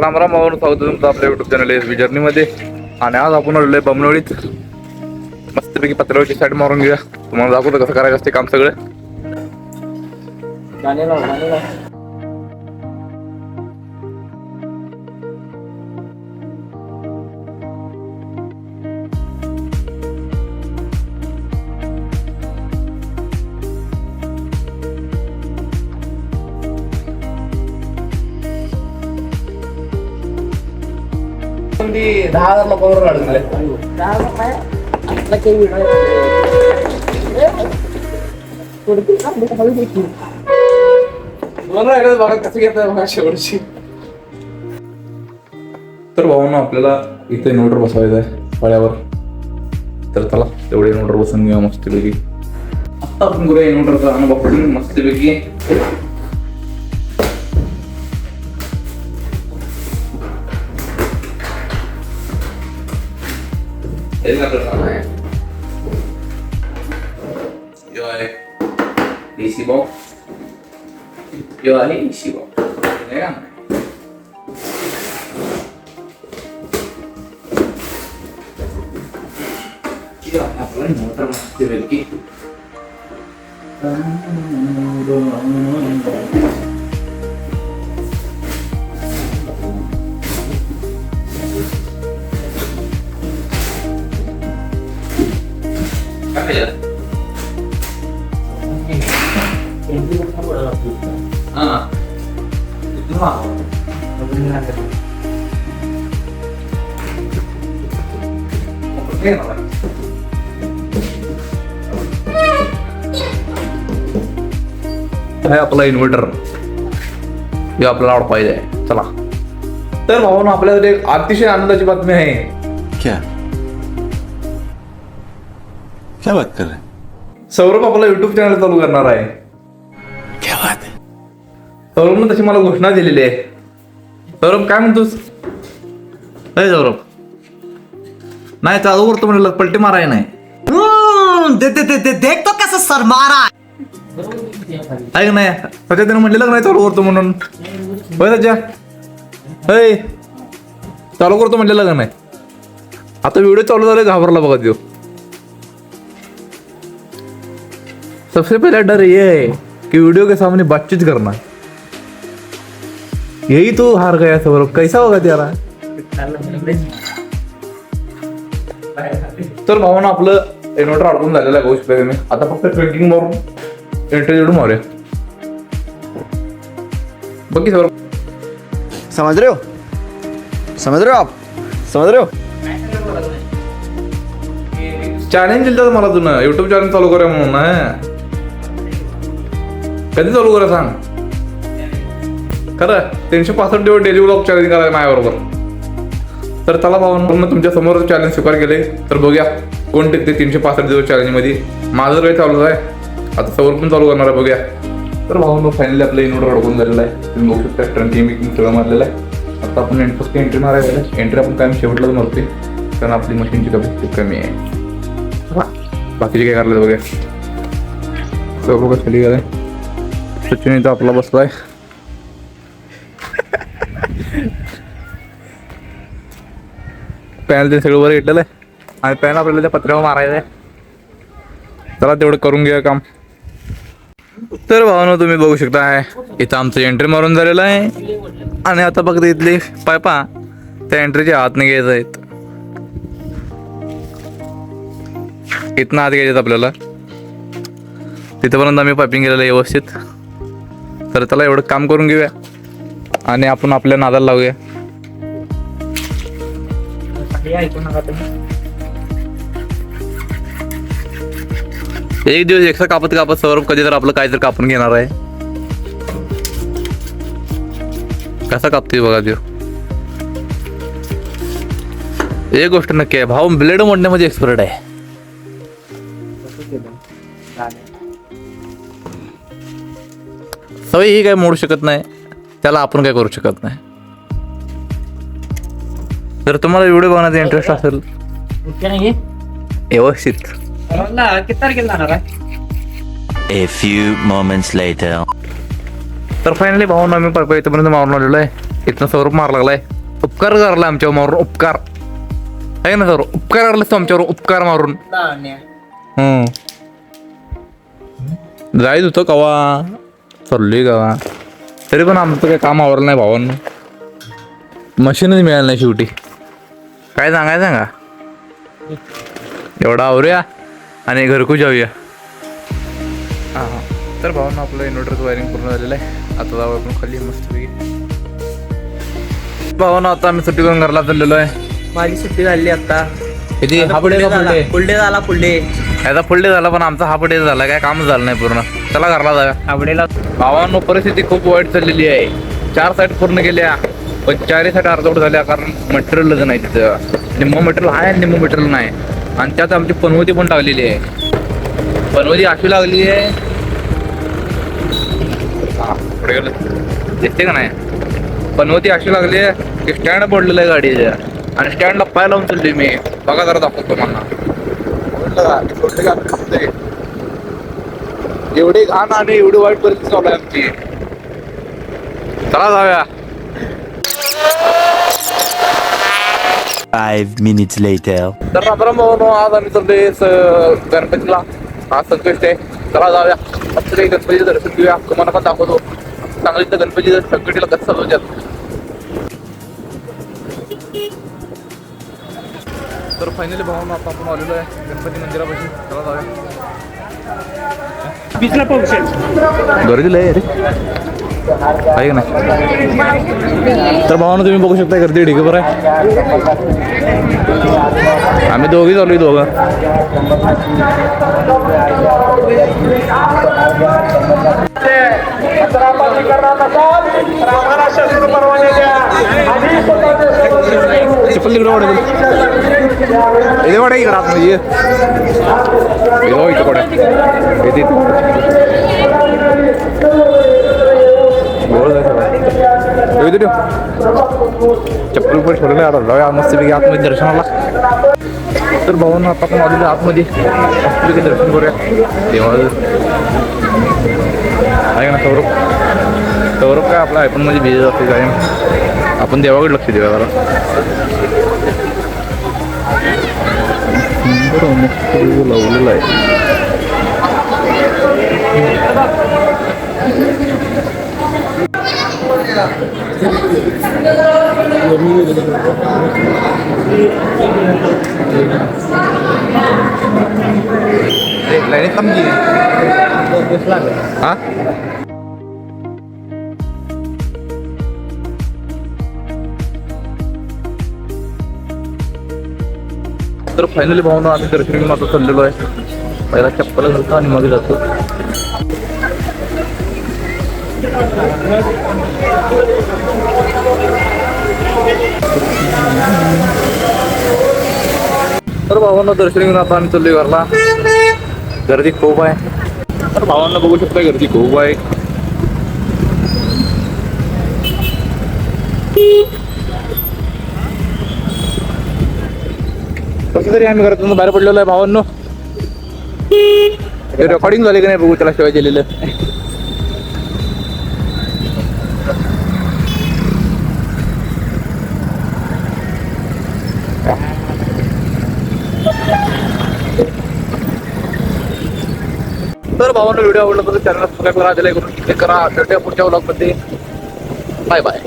राम राम भाऊ स्वागत तुमचं आपल्या युट्यूब चॅनल एस बी जर्नीमध्ये आणि आज आपण आलेलो आहे बमनोळीत. मस्तपैकी पत्रावरची साईड मारून घेऊया. तुम्हाला दाखवतो कसं करायचं असते काम सगळं. लाव दहा हजार लोकांवर अडकले आपला काही व्हिडिओ बघा कसं घेतात बघा शेवटची. तर भाऊन आपल्याला इथे इन्व्हर्टर बसवायचं आहे फळ्यावर तर चला तेवढे इन्व्हर्टर बसून घेऊया मस्तपैकी. आता आपण करूया इन्व्हर्टरचा अनबॉक्सिंग मस्तपैकी. हे आपलं काम आहे यो आहे डीसी बॉक्स यो आहे डीसी बॉक्स हे काम आहे यो आहे आपलं मोटर मस्तपैकी काय केलं? हे. आपला इन्व्हर्टर हे आपल्याला आवड पाहिजे. चला. तर भाऊ आपल्यासाठी एक अतिशय आनंदाची बातमी आहे. क्या? क्या बात कर रहे हैं? सौरभ आपला युट्यूब चॅनल चालू करणार आहे. क्या बात है? सौरभनं तशी मला घोषणा दिलेली आहे. सौरभ काय म्हणतोस? अय सौरभ. नाही चालू करतो म्हणलं पलटी माराय नाही. हम्म, दे, दे, दे, दे, देख तो कैसे सर मारा. ऐक नाही सध्या त्यानं म्हणलेलं का नाही चालू करतो म्हणून? होय सध्या होय. चालू करतो म्हणलेलं का नाही? आता व्हिडिओ चालू झाले घाबरला बघा देऊ सबसे पहला डर ये है कि वीडियो के सामने बातचीत करना। यही तो हार गया सौरभ कैसा होगा तेरा तर भावानं आपलं इन्व्हर्टर अडकून झालेलं आहे शकता तुम्ही आता फक्त ट्रेकिंग मारून इंटरव्ह्यू मारूया. बघ की सौरभ समझ रहे हो? समझ रहे हो आप? समझ रहे हो? चॅलेंज दिलं मला तुला युट्यूब चॅनल चालू करूया म्हणून ना कधी चालू करा सांग? खरं तीनशे पासष्ट दिवस डेली ब्लॉग चॅलेंज करायला माझ्याबरोबर. तर चला भावांना तुमच्यासमोर चॅलेंज स्वीकार केले. तर बघूया कोण टिकते तीनशे पासष्ट दिवस चॅलेंजमध्ये माझं काही चालू आहे. आता समोर पण चालू करणार आहे बघूया. तर भावांनो फायनली आपलं इन्व्हर्टर अडकून झालेला आहे. तुम्ही बघू शकता ट्रंकिंग मी सगळं मारलेलं आहे. आता आपण फक्त एंट्री मारायला एंट्री आपण कायम शेवटलाच मारते कारण आपली मशीनची कपॅसिटी कमी आहे. बाकीचे काय करायला बघूया. सर्व कसं गेलं आहे सचिन इथं आपला बसलाय. पॅन ते सगळं वर घेतलेलं आहे. आणि पॅन आपल्याला त्या पत्र्यावर मारायचं आहे. चला तेवढं करून घ्या काम. तर भावनो तुम्ही बघू शकता आहे इथं आमचं एंट्री मारून झालेलं आहे. आणि आता फक्त इथली पायपा त्या एंट्रीच्या आतने घ्यायचं आहेत. इथनं आत घ्यायचे आपल्याला. तिथपर्यंत आम्ही पायपिंग केलेलं आहे व्यवस्थित. तर त्याला एवढं काम करून घेऊया. आणि आपण आपल्या नादाला लावूया. एक दिवस एकसा कापत कापत सौरभ कधी तर आपलं काय तर कापून घेणार आहे. कसा कापतोय बघा देव एक गोष्ट नक्की आहे. भाऊ ब्लेड मोडण्यामध्ये एक्सपर्ट आहे. सवय ही काय मोडू शकत नाही त्याला आपण काय करू शकत नाही. जर तुम्हाला व्हिडिओ बघण्याचा इंटरेस्ट असेल. व्यवस्थित. किती तारखेला जाणार आहे? A few moments later. तर फायनली भाऊ आम्ही पायपा इथपर्यंत मारून आलेलो आहे. इथनं स्वरूप मार लागलाय. उपकार करला आमच्यावर मारून उपकार. आहे ना सर उपकार करलास तू आमच्यावर उपकार मारून. हम्म. जायच होतं कवा? चाललोय कवा तरी पण आमचं काही काम आवरलं नाही भावांनो. मशीनच मिळालं नाही शेवटी. काय सांगाय सांगा? एवढा आवरूया आणि घरकू जाऊया. हां हां. तर भावांनो आपलं इन्व्हर्टरचं वायरिंग पूर्ण झालेलं आहे. आता जाऊ आपण खाली मस्तपैकी. भावांनो आता आम्ही सुट्टी करून घरला चाललेलो आहे. माझी सुट्टी झाली आता. किती? हा पुढे का पुढे? झाला पुढे. याचा पुढे झाला पण आमचा हा पुढे झाला. काय कामच झालं नाही पूर्ण. चला घरला जाऊया. आवडेला. भावांनो परिस्थिती खूप वाईट चाललेली आहे. चार साईड पूर्ण गेल्या पण चारही साईड अर्धवट झाल्या कारण मटेरियलच नाही तिथं. निम्म मटेरियल आहे आणि निम्म मटेरियल नाही. आणि त्यात आमची पनवती पण लागलेली आहे. पनवती अशी लागली आहे. हा, पुढे गेलं. दिसते का नाही? पनवती अशी लागली आहे की स्टँड पडलेलं आहे गाडीच्या आणि स्टँडला पाय लावून चालली मी. बघा जरा दाखवतो मला एवढी घाण आणि एवढी वाईट परिस्थिती चालू आहे आमची. चला जाऊया. Five minutes later. तर रामराम भाऊ आज आम्ही चाललोय स- गणपतीला. आज संकष्ट आहे चला जाऊया. मस्त काही गणपतीचं दर्शन घेऊया. तुम्हाला पण दाखवतो. चांगली तर गणपतीचं संकटीला कसं चालवतात तर फायनली भाऊ आता आपण आलेलो आहे गणपती मंदिरापाशी. चला जाऊया. बीचला पाऊस गर्दी लय आहे आहे का नाही? तर भावानं तुम्ही बघू शकता गर्दी ठीक बरं आहे. आम्ही दोघी चालू दोघं. चप्पल तिकडे वाढेल इथे वाढा इकडे आतमध्ये इथं हो, इथं वाढा इथे गोळ जायचं इथे ठेव. चप्पल पण ठेवलेलं आता. जाऊया मस्तपैकी आतमध्ये दर्शनाला तर भावांना आता आपण आलेलो आतमध्ये मस्तपैकी दर्शन करूया. देवाचं. आहे ना सौरभ सौरभ काय आपला आयफोनमध्ये बिझी असते काय आपण देवाकडे लक्ष देऊया जरा बरं मस्त लावलेलं आहे लाईनीत थांब की हा? तर फायनली भावना आम्ही दर्शन घेऊन आता चाललेलो आहे. पहिला चप्पल घालतो आणि मग जातो. तर भावांना दर्शन घेऊन आता आम्ही चाललोय घरला. गर्दी खूप आहे. तर भावांना बघू शकता गर्दी खूप आहे. कसं तरी आम्ही घरातून बाहेर पडलेलो आहे भावांनो. रेकॉर्डिंग झाली की नाही बघू त्याला शिवाय दिलेलं. तर भावांना व्हिडिओ आवडला तर चॅनल सबस्क्राईब करा लाईक करून क्लिक करा. भेटूया पुढच्या ब्लॉगमध्ये बाय बाय